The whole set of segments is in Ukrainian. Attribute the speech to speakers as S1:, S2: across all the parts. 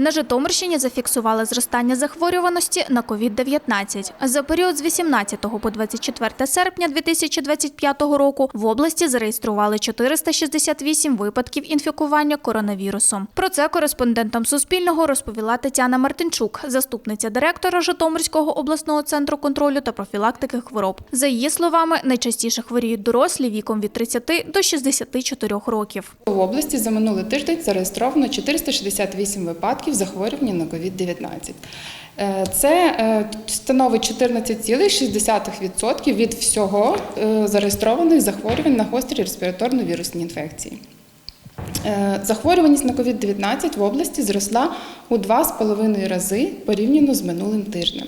S1: На Житомирщині зафіксували зростання захворюваності на COVID-19. За період з 18 по 24 серпня 2025 року в області зареєстрували 468 випадків інфікування коронавірусом. Про це кореспондентам Суспільного розповіла Тетяна Мартинчук, заступниця директора Житомирського обласного центру контролю та профілактики хвороб. За її словами, найчастіше хворіють дорослі віком від 30 до 64 років.
S2: В області за минулий тиждень зареєстровано 468 випадків захворювання на COVID-19. Е, Це е, становить 14,6% від всього е, зареєстрованих захворювань на гострі респіраторно-вірусні інфекції. Захворюваність на COVID-19 в області зросла у 2,5 рази порівняно з минулим тижнем.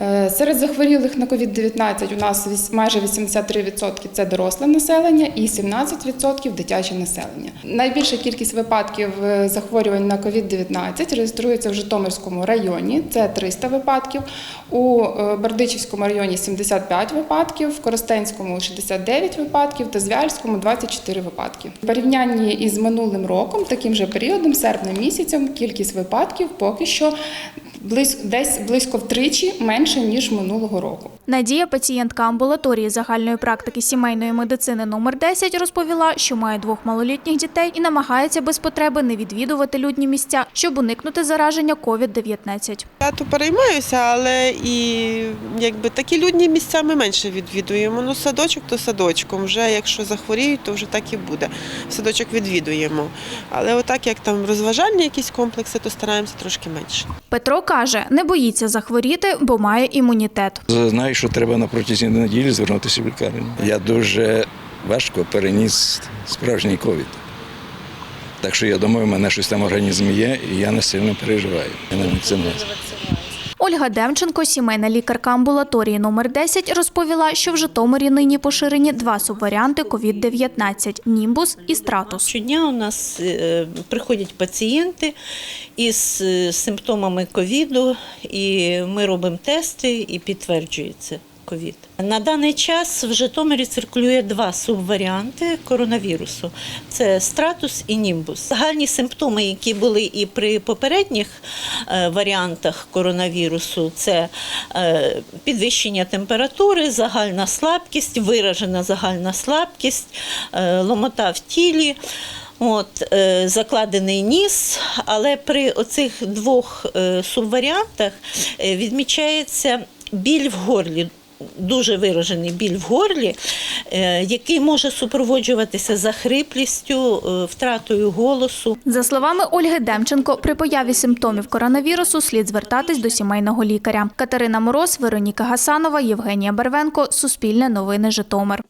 S2: Е, Серед захворілих на COVID-19 у нас майже 83% – це доросле населення і 17% – дитяче населення. Найбільша кількість випадків е, захворювань на COVID-19 реєструється в Житомирському районі, це 300 випадків, у е, Бердичівському районі 75 випадків, в Коростенському 69 випадків та Звяльському 24 випадки. В порівнянні із минулим роком, таким же періодом, серпня місяцем, кількість випадків поки що десь близько втричі менше, ніж минулого року.
S1: Надія, пацієнтка амбулаторії загальної практики сімейної медицини номер 10, розповіла, що має двох малолітніх дітей і намагається без потреби не відвідувати людні місця, щоб уникнути зараження COVID-19.
S3: Я то переймаюся, але і якби такі людні місця ми менше відвідуємо. Ну, садочок то садочком. Вже якщо захворіють, то вже так і буде. Садочок відвідуємо. Але отак, як там розважальні якісь комплекси, то стараємося трошки менше.
S1: Петро каже, не боїться захворіти, бо має імунітет.
S4: Знаю, що треба на протязі неділі звернутися в лікарню. Я дуже важко переніс справжній ковід. Так що я думаю, в мене щось там в організмі є, і я не сильно переживаю. Я на вакцинацію.
S1: Ольга Демченко, сімейна лікарка амбулаторії номер 10, розповіла, що в Житомирі нині поширені два субваріанти COVID-19 – Німбус і Стратус.
S5: Щодня у нас е, приходять пацієнти із е, симптомами ковіду, і ми робимо тести і підтверджується ковід. На даний час в Житомирі циркулює два субваріанти коронавірусу: це стратус і німбус. Загальні симптоми, які були і при попередніх е, варіантах коронавірусу, це е, підвищення температури, загальна слабкість, виражена загальна слабкість, е, ломота в тілі. От, закладений ніс, але при оцих двох субваріантах відмічається біль в горлі. Дуже виражений біль в горлі, е, який може супроводжуватися захриплістю, е, втратою голосу.
S1: За словами Ольги Демченко, при появі симптомів коронавірусу слід звертатись до сімейного лікаря. Катерина Мороз, Вероніка Гасанова, Євгенія Барвенко, Суспільне новини Житомир.